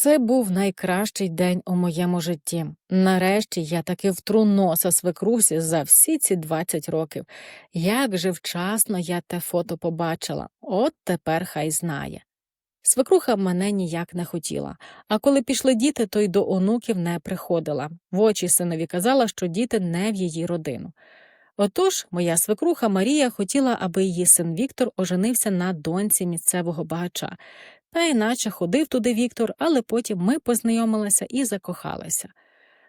Це був найкращий день у моєму житті. Нарешті я таки втру носа свекрусі за всі ці 20 років. Як же вчасно я те фото побачила, от тепер хай знає. Свекруха мене ніяк не хотіла, а коли пішли діти, то й до онуків не приходила. В очі синові казала, що діти не в її родину. Отож, моя свекруха Марія хотіла, аби її син Віктор оженився на доньці місцевого багача. Та іначе ходив туди Віктор, але потім ми познайомилися і закохалися.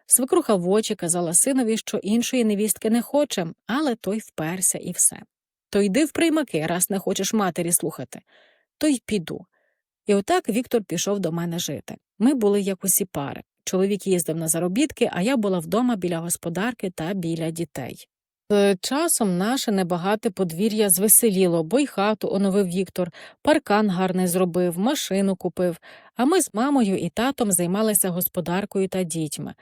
Свекруха в очі казала синові, що іншої невістки не хоче, але той вперся і все. То йди в приймаки, раз не хочеш матері слухати, то й піду. І отак Віктор пішов до мене жити. Ми були як усі пари. Чоловік їздив на заробітки, а я була вдома біля господарки та біля дітей. Часом наше небагате подвір'я звеселіло, бо й хату оновив Віктор, паркан гарний зробив, машину купив, а ми з мамою і татом займалися господаркою та дітьми.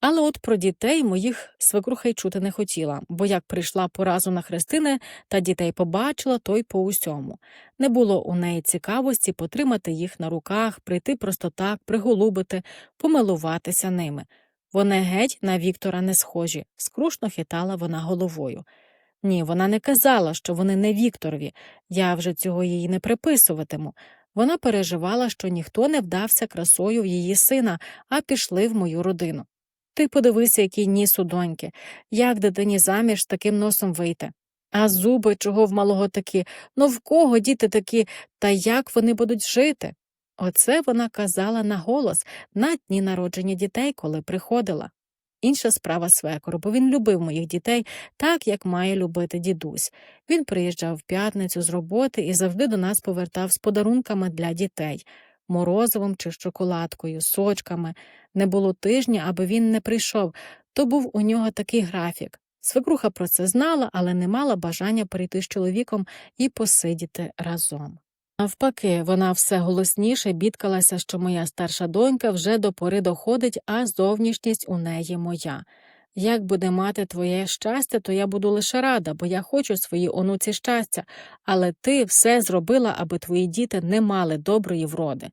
Але от про дітей моїх свекруха й чути не хотіла, бо як прийшла по разу на хрестини та дітей побачила, то й по усьому. Не було у неї цікавості потримати їх на руках, прийти просто так, приголубити, помилуватися ними. Вони геть на Віктора не схожі, скрушно хитала вона головою. Ні, вона не казала, що вони не Вікторові, я вже цього їй не приписуватиму. Вона переживала, що ніхто не вдався красою в її сина, а пішли в мою родину. Ти подивися, який ніс у доньки, як дитині заміж таким носом вийти. А зуби чого в малого такі, ну в кого діти такі, та як вони будуть жити? Оце вона казала на голос на дні народження дітей, коли приходила. Інша справа свекору, бо він любив моїх дітей так, як має любити дідусь. Він приїжджав в п'ятницю з роботи і завжди до нас повертав з подарунками для дітей морозивом чи шоколадкою, сочками. Не було тижня, аби він не прийшов, то був у нього такий графік. Свекруха про це знала, але не мала бажання прийти з чоловіком і посидіти разом. Навпаки, вона все голосніше бідкалася, що моя старша донька вже до пори доходить, а зовнішність у неї моя. Як буде мати твоє щастя, то я буду лише рада, бо я хочу своїй онуці щастя, але ти все зробила, аби твої діти не мали доброї вроди.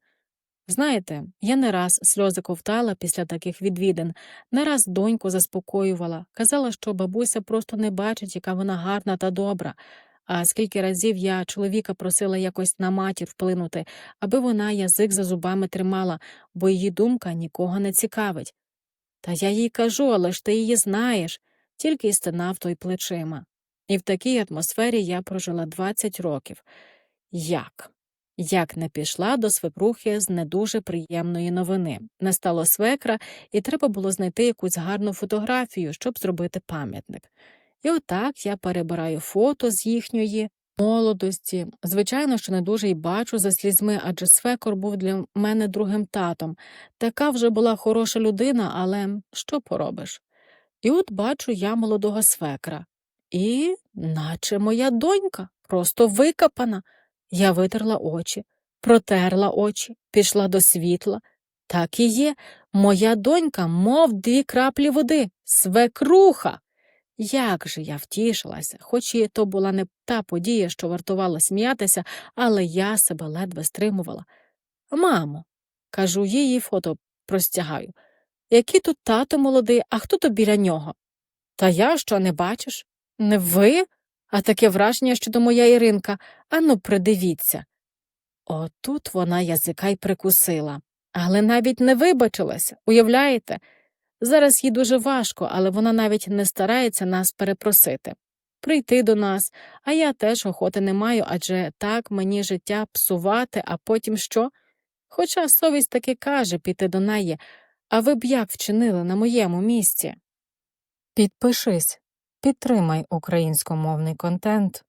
Знаєте, я не раз сльози ковтала після таких відвідин, не раз доньку заспокоювала, казала, що бабуся просто не бачить, яка вона гарна та добра. А скільки разів я чоловіка просила якось на матір вплинути, аби вона язик за зубами тримала, бо її думка нікого не цікавить. Та я їй кажу, але ж ти її знаєш, тільки й стинав той плечима. І в такій атмосфері я прожила 20 років. Як? Як не пішла до свекрухи з не дуже приємної новини. Не стало свекра, і треба було знайти якусь гарну фотографію, щоб зробити пам'ятник. І отак я перебираю фото з їхньої молодості. Звичайно, що не дуже й бачу за слізьми, адже свекор був для мене другим татом. Така вже була хороша людина, але що поробиш? І от бачу я молодого свекра. І, наче моя донька, просто викопана. Я витерла очі, протерла очі, пішла до світла. Так і є, моя донька, мов дві краплі води, свекруха. Як же я втішилася, хоч і то була не та подія, що вартувало сміятися, але я себе ледве стримувала. Мамо, кажу, її фото простягаю. Який тут тато молодий, а хто то біля нього? Та я що не бачиш? Не ви? А таке враження, що то моя Іринка. Ану, придивіться. Отут вона язика й прикусила, але навіть не вибачилася, уявляєте? Зараз їй дуже важко, але вона навіть не старається нас перепросити. Прийти до нас, а я теж охоти не маю, адже так мені життя псувати, а потім що? Хоча совість таки каже піти до неї, а ви б як вчинили на моєму місці? Підпишись, підтримай українськомовний контент.